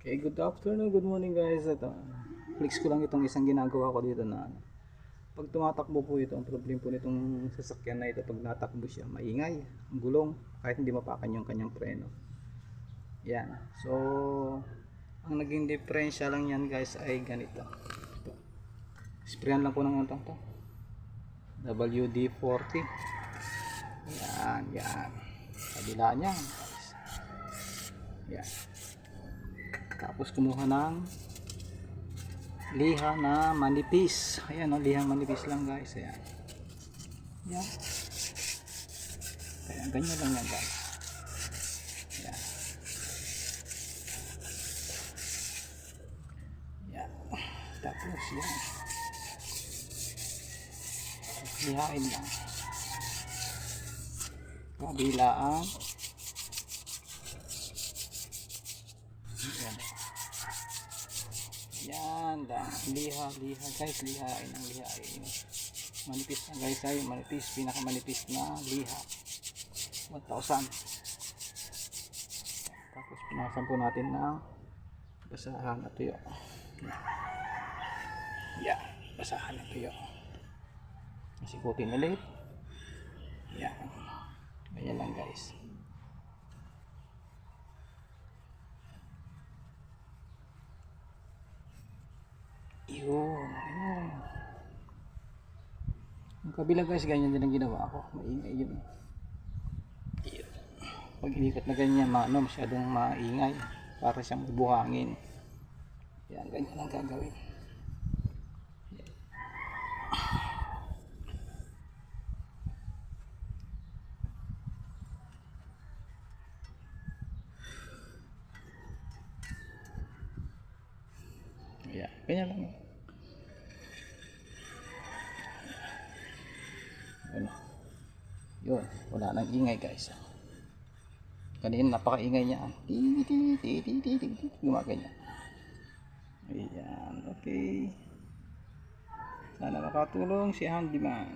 Okay, good afternoon, good morning guys. Ito, flex ko lang itong isang ginagawa ko dito na ano. pag tumatakbo po ito, ang problem po nitong sasakyan na ito, pag natakbo siya, maingay, ang gulong, kahit hindi mapakan yung kanyang preno. Yan. So, ang naging diferensya lang yan guys ay ganito. Ito. Sprayan lang po ng ano to. WD-40. Yan, yan. Kabila niya. guys. Yan. Tapos kumuha ng liha na manipis. Ayan, oh, lihang manipis lang guys. Ayan. Yan. Ayan, ganyan lang yan guys. Ayan. Yan. Tapos yan. Lihain lang. Kabilaan. Yan. Yan lang. Liha, liha. Guys, lihain ang lihain. Manipis na guys ay manipis. Pinakamanipis na liha. 1,000. Tapos punasan po natin ng basahan at tuyo. Yan. Basahan at tuyo. Masikutin ulit. Yan. Ganyan lang guys. Yun, yun. Ang kabila guys, ganyan din ang ginawa ko. Maingay yun. Yun. Pag inikot na ganyan, ma ano, masyadong maingay. Para siyang buhangin. Yan, ganyan lang gagawin. Yan, ganyan lang. Yun. Yun, wala nang ingay guys. Kanina napakaingay niya. Gumaganyan. Ayan, okay. Sana makatulong si handyman.